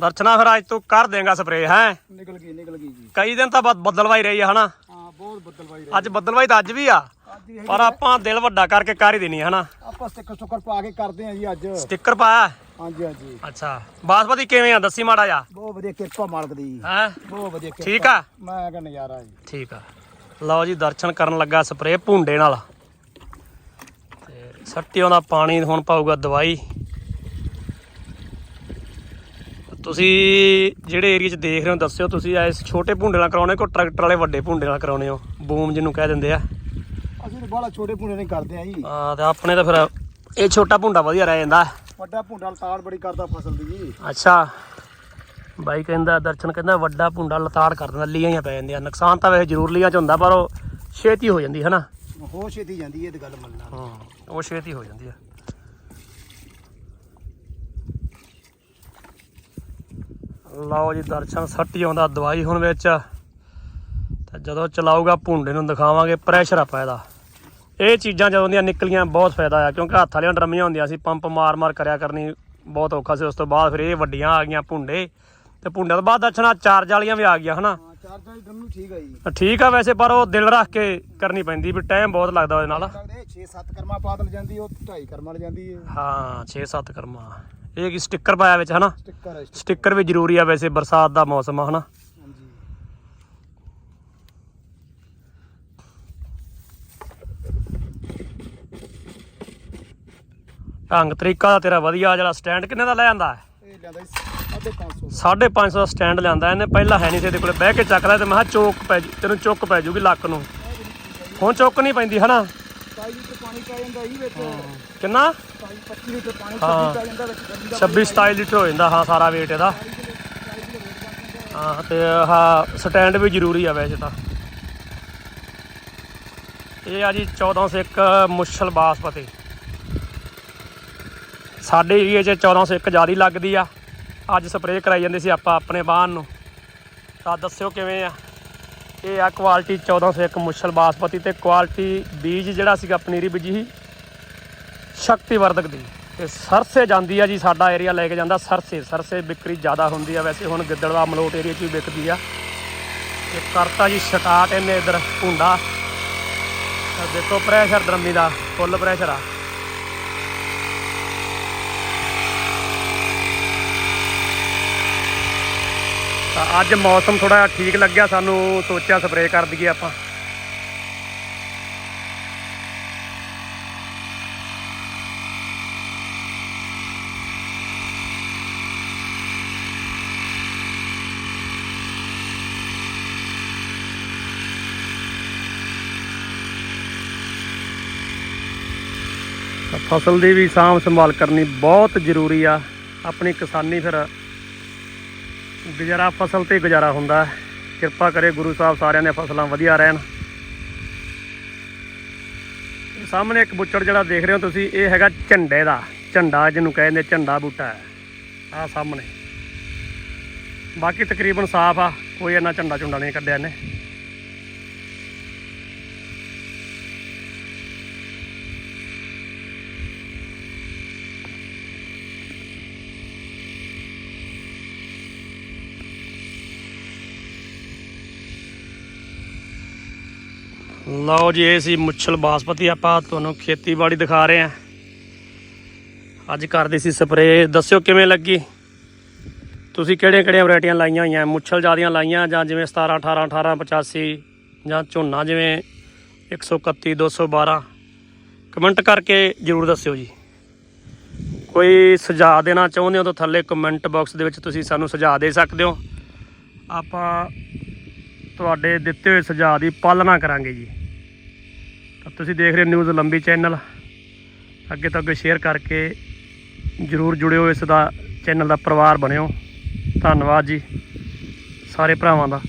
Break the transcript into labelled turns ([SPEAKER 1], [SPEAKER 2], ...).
[SPEAKER 1] ਦਰਸ਼ਨਾ ਫਿਰ ਅੱਜ ਤੂੰ ਕਰ ਦੇਂਗਾ ਸਪਰੇ ਹੈ?
[SPEAKER 2] ਨਿਕਲ ਗਈ ਨਿਕਲ ਗਈ ਜੀ।
[SPEAKER 1] ਕਈ ਦਿਨ ਤਾਂ ਬਦ- ਬੱਦਲਵਾਈ ਰਹੀ ਆ ਹਨਾ?
[SPEAKER 2] ਹਾਂ ਬਹੁਤ ਬੱਦਲਵਾਈ
[SPEAKER 1] ਅੱਜ ਬੱਦਲਵਾਈ ਤਾਂ ਅੱਜ ਵੀ ਆ
[SPEAKER 2] ਹੀ
[SPEAKER 1] ਪਰ ਆਪਾਂ ਦਿਲ ਵੱਡਾ ਕਰਕੇ ਕਰ ਹੀ ਦੇਣੀ ਹਨਾ?
[SPEAKER 2] ਆਪਾਂ ਸਟicker ਸੁੱਕਰ ਪਾ ਕੇ ਕਰਦੇ ਆ ਜੀ ਅੱਜ।
[SPEAKER 1] ਸਟicker ਪਾਇਆ?
[SPEAKER 2] ਹਾਂਜੀ ਹਾਂਜੀ।
[SPEAKER 1] ਅੱਛਾ। ਬਾਸਮਤੀ ਕਿਵੇਂ ਆ? ਦੱਸੀ ਮਾੜਾ ਜਾ
[SPEAKER 2] ਬਹੁਤ ਵਧੀਆ ਕਿਰਪਾ ਮਾਲਕ ਦੀ।
[SPEAKER 1] ਹੈ?
[SPEAKER 2] ਬਹੁਤ ਵਧੀਆ ਕਿਰਪਾ।
[SPEAKER 1] ਠੀਕ ਆ?
[SPEAKER 2] ਮੈਂ ਕਹਿੰਦਾ ਨਜ਼ਾਰਾ ਜੀ।
[SPEAKER 1] ਠੀਕ ਆ। ਲਓ ਜੀ ਦਰਸ਼ਨ ਕਰਨ ਲੱਗਾ ਸਪਰੇ ਭੁੰਡੇ ਨਾਲ। ਤੇ ਸੱਟਿਆਂ ਦਾ ਪਾਣੀ ਹੁਣ ਪਾਊਗਾ ਦਵਾਈ। ਤੁਸੀਂ ਜਿਹੜੇ ਏਰੀਆ 'ਚ ਦੇਖ ਰਹੇ ਹੋ ਦੱਸਿਓ ਤੁਸੀਂ ਇਸ ਛੋਟੇ ਭੁੰਡੇ ਨਾਲ ਕਰਾਉਣੇ ਕੋ ਟਰੈਕਟਰ ਵਾਲੇ ਵੱਡੇ ਭੁੰਡੇ ਨਾਲ ਕਰਾਉਣੇ ਹੋ? ਬੂਮ ਜਿਹਨੂੰ ਕਹਿ ਦਿੰਦੇ ਆ।
[SPEAKER 2] ਅਸੀਂ ਤਾਂ ਬਾਹਲਾ ਛੋਟੇ ਭੁੰਡੇ ਨਹੀਂ ਕਰਦੇ ਆ ਜੀ।
[SPEAKER 1] ਆ ਤੇ ਆਪਣੇ ਤਾਂ ਫਿਰ ਇਹ ਛੋਟਾ ਭੁੰਡਾ ਵਧੀਆ ਰਹਿ ਜਾਂਦਾ।
[SPEAKER 2] ਵੱਡਾ ਭੁੰਡਾ ਲਤਾੜ ਬੜੀ ਕਰਦਾ ਫਸਲ ਦੀ ਜੀ।
[SPEAKER 1] ਅੱਛਾ। ਬਾਈ ਕਹਿੰਦਾ ਦਰਸ਼ਨ ਕਹਿੰਦਾ ਵੱਡਾ ਭੁੰਡਾ ਲਤਾੜ ਕਰ ਦਿੰਦਾ ਲੀਆਂ ਹੀ ਪੈ ਜਾਂਦੀਆਂ। ਨੁਕਸਾਨ ਤਾਂ ਵੈਸੇ ਜ਼ਰੂਰ ਲੀਆਂ ਚ ਹੁੰਦਾ ਪਰ ਉਹ ਛੇਤੀ ਹੋ ਜਾਂਦੀ ਹੈ ਨਾ
[SPEAKER 2] ਹੋ ਛੇਤੀ ਜਾਂਦੀ ਹੈ ਇਹ ਤੇ ਗੱਲ ਮੰਨਣਾ
[SPEAKER 1] ਹਾਂ ਉਹ ਛੇਤੀ ਹੋ ਜਾਂਦੀ ਆ। ਲਓ ਜੀ ਦਰਸ਼ਨ ਸੱਟੀ ਆਉਂਦਾ ਦਵਾਈ ਹੁਣ ਵਿੱਚ। ਤੇ ਜਦੋਂ ਚਲਾਊਗਾ ਭੁੰਡੇ ਨੂੰ ਦਿਖਾਵਾਂਗੇ ਪ੍ਰੈਸ਼ਰ ਆ ਇਹਦਾ ਇਹ ਚੀਜ਼ਾਂ ਜਦੋਂ ਦੀਆਂ ਨਿਕਲੀਆਂ ਬਹੁਤ ਫਾਇਦਾ ਆ ਕਿਉਂਕਿ ਹੱਥ ਵਾਲੀਆਂ ਡਰਮੀਆਂ ਹੁੰਦੀਆਂ ਸੀ ਪੰਪ ਮਾਰ-ਮਾਰ ਕਰਿਆ ਕਰਨੀ ਬਹੁਤ ਔਖਾ ਸੀ ਉਸ ਤੋਂ ਬਾਅਦ ਫਿਰ ਇਹ ਵੱਡੀਆਂ ਆ ਗਈਆਂ ਭੁੰਡੇ। ਤੇ ਭੁੰਡਿਆਂ ਤੋਂ ਬਾਅਦ ਦਰਸ਼ਨਾ ਚਾਰਜ ਵਾਲੀਆਂ ਵੀ ਆ ਗਈਆਂ ਹਨਾ?
[SPEAKER 2] ਡਰਮ ਠੀਕ ਆ ਜੀ।
[SPEAKER 1] ਠੀਕ ਆ ਵੈਸੇ ਪਰ ਉਹ ਦਿਲ ਰੱਖ ਕੇ ਕਰਨੀ ਪੈਂਦੀ ਵੀ ਟਾਈਮ ਬਹੁਤ ਲੱਗਦਾ ਉਹਦੇ ਨਾਲ।
[SPEAKER 2] ਲੱਗਦੇ 6-7 ਕਰਮਾ ਪਾਦਲ ਜਾਂਦੀ ਉਹ 2.5 ਕਰਮਾ ਲ ਜਾਂਦੀ ਹੈ
[SPEAKER 1] ਹਾਂ 6-7 ਕਰਮਾ। ਇਹ ਕੀ ਸਟicker ਪਾਇਆ ਵਿੱਚ ਹਨਾ?
[SPEAKER 2] ਸਟicker ਹੈ
[SPEAKER 1] ਸਟicker। ਵੀ ਜ਼ਰੂਰੀ ਆ ਵੈਸੇ ਬਰਸਾਤ ਦਾ ਮੌਸਮ ਆ ਹਨਾ?
[SPEAKER 2] ਹਾਂਜੀ।
[SPEAKER 1] ਢੰਗ ਤਰੀਕਾ ਦਾ ਤੇਰਾ ਵਧੀਆ ਜਿਹੜਾ ਸਟੈਂਡ ਕਿੰਨੇ ਦਾ ਲੈ ਆਂਦਾ
[SPEAKER 2] ਇਹ ਲਿਆਂਦਾ ਜੀ 550
[SPEAKER 1] 550 ਦਾ। ਸਟੈਂਡ ਲਿਆਂਦਾ ਇਹਨੇ ਪਹਿਲਾਂ ਹੈ ਨਹੀਂ ਸੀ ਇਹਦੇ ਕੋਲੇ। ਬਹਿ ਕੇ ਚੱਕਦਾ ਤੇ ਮੈਂ ਕਿਹਾ ਚੋਕ ਪੈ ਜੂ ਤੈਨੂੰ ਚੁੱਕ ਪੈ ਜੂਗੀ ਲੱਕ ਨੂੰ। ਹੁਣ ਚੁੱਕ ਨਹੀਂ ਪੈਂਦੀ ਹਨਾ?
[SPEAKER 2] 27 ਲੀਟਰ ਪਾਣੀ ਪੈ ਜਾਂਦਾ ਜੀ ਵਿੱਚ।
[SPEAKER 1] ਕਿੰਨਾ?
[SPEAKER 2] 27 25 ਲੀਟਰ ਪਾਣੀ
[SPEAKER 1] ਹਾਂ।
[SPEAKER 2] ਪੈ ਜਾਂਦਾ ਵਿੱਚ ਗਰਮੀ ਦਾ
[SPEAKER 1] 26 27 ਲੀਟਰ ਹੋ ਜਾਂਦਾ ਹਾਂ ਸਾਰਾ weight ਇਹਦਾ। ਹਾਂ ਤੇ ਆਹ ਸਟੈਂਡ ਵੀ ਜ਼ਰੂਰੀ ਆ ਵੈਸੇ ਤਾਂ। ਇਹ ਆ ਜੀ 1401 ਮੁਸ਼ਲ ਬਾਸਪਤੀ। ਸਾਡੇ ਏਰੀਏ 'ਚ 1401 ਜ਼ਿਆਦੀ ਲੱਗਦੀ ਆ। ਅੱਜ ਸਪਰੇਅ ਕਰਾਈ ਜਾਂਦੇ ਸੀ ਆਪਾਂ ਆਪਣੇ ਬਾਹਨ ਨੂੰ। ਤਾਂ ਦੱਸਿਓ ਕਿਵੇਂ ਆ? ਇਹ ਆ ਕੁਆਲਿਟੀ 1401 ਮੁਸ਼ਲ ਬਾਸਪਤੀ ਤੇ ਕੁਆਲਿਟੀ ਬੀਜ ਜਿਹੜਾ ਸੀਗਾ ਪਨੀਰੀ ਬੀਜੀ ਸੀ ਸ਼ਕਤੀਵਰਧਕ ਦੀ। ਤੇ ਸਰਸੇ ਜਾਂਦੀ ਆ ਜੀ, ਸਾਡਾ ਏਰੀਆ ਲੈ ਕੇ ਜਾਂਦਾ ਸਰਸੇ। ਸਰਸੇ ਵਿਕਰੀ ਜ਼ਿਆਦਾ ਹੁੰਦੀ ਆ, ਵੈਸੇ ਹੁਣ ਗਿੱਦੜਵਾ ਮਲੋਟ ਏਰੀਆ 'ਚ ਵੀ ਵਿਕਦੀ ਆ। ਤੇ ਕਰਤਾ ਜੀ ਸਟਾਰਟ ਇਹਨੇ ਇਧਰ ਭੁੰਡਾ। ਦੇਖੋ ਪ੍ਰੈਸ਼ਰ ਡਰਮੀ ਦਾ ਫੁੱਲ ਪ੍ਰੈਸ਼ਰ ਆ। ਅੱਜ ਮੌਸਮ ਥੋੜਾ ਠੀਕ ਲੱਗਿਆ, ਸਾਨੂੰ ਸੋਚਿਆ ਸਪਰੇਅ ਕਰ ਦਈਏ ਆਪਾਂ। ਫਸਲ ਦੀ ਵੀ ਸਾਂਭ ਸੰਭਾਲ ਕਰਨੀ ਬਹੁਤ ਜ਼ਰੂਰੀ ਆ। ਆਪਣੀ ਕਿਸਾਨੀ ਫਿਰ ਗੁਜ਼ਾਰਾ ਫਸਲ ਤੇ ਹੀ ਗੁਜ਼ਾਰਾ ਹੁੰਦਾ ਹੈ। ਕਿਰਪਾ ਕਰੇ ਗੁਰੂ ਸਾਹਿਬ ਸਾਰਿਆਂ ਦੀਆਂ ਫਸਲਾਂ ਵਧੀਆ ਰਹਿਣ। ਸਾਹਮਣੇ ਇੱਕ ਬੁੱਚੜ ਜਿਹੜਾ ਦੇਖ ਰਹੇ ਹੋ ਤੁਸੀਂ, ਇਹ ਹੈਗਾ ਝੰਡੇ ਦਾ। ਝੰਡਾ ਜਿਹਨੂੰ ਕਹਿੰਦੇ ਝੰਡਾ ਬੂਟਾ ਹੈ। ਆਹ ਸਾਹਮਣੇ। ਬਾਕੀ ਤਕਰੀਬਨ ਸਾਫ਼ ਆ, ਕੋਈ ਇੰਨਾ ਝੰਡਾ ਝੁੰਡਾ ਨਹੀਂ ਕੱਢਿਆ ਇਹਨੇ। ਲਓ ਜੀ, ਇਹ ਸੀ ਮੁੱਛਲ ਬਾਸਪਤੀ, ਆਪਾਂ ਤੁਹਾਨੂੰ ਖੇਤੀਬਾੜੀ ਦਿਖਾ ਰਹੇ ਹਾਂ। ਅੱਜ ਕਰਦੀ ਸੀ ਸਪਰੇਅ, ਦੱਸਿਓ ਕਿਵੇਂ ਲੱਗੀ? ਤੁਸੀਂ ਕਿਹੜੀਆਂ ਕਿਹੜੀਆਂ ਵੈਰਾਈਟੀਆਂ ਲਾਈਆਂ ਹੋਈਆਂ? ਮੁੱਛਲ ਜਿਆਦੀਆਂ ਲਾਈਆਂ ਜਾਂ ਜਿਵੇਂ 17 18 18 85 ਜਾਂ ਝੋਨਾ ਜਿਵੇਂ 131 212 ਕਮੈਂਟ ਕਰਕੇ ਜਰੂਰ ਦੱਸਿਓ ਜੀ। ਕੋਈ ਸੁਝਾਅ ਦੇਣਾ ਚਾਹੁੰਦੇ ਹੋ ਤਾਂ ਥੱਲੇ ਕਮੈਂਟ ਬਾਕਸ ਦੇ ਵਿੱਚ ਤੁਸੀਂ ਸਾਨੂੰ ਸੁਝਾਅ ਦੇ ਸਕਦੇ ਹੋ। ਆਪਾਂ ਤੁਹਾਡੇ ਦਿੱਤੇ ਹੋਏ ਸੁਝਾਅ ਦੀ ਪਾਲਣਾ ਕਰਾਂਗੇ ਜੀ। ਤਾਂ ਤੁਸੀਂ ਦੇਖ ਰਹੇ ਹੋ ਨਿਊਜ਼ ਲੰਬੀ ਚੈਨਲ। ਅੱਗੇ ਤੋਂ ਅੱਗੇ ਸ਼ੇਅਰ ਕਰਕੇ ਜਰੂਰ ਜੁੜਿਓ ਇਸ ਦਾ ਚੈਨਲ ਦਾ ਪਰਿਵਾਰ ਬਣਿਓ। ਧੰਨਵਾਦ ਜੀ, ਸਾਰੇ ਭਰਾਵਾਂ ਦਾ।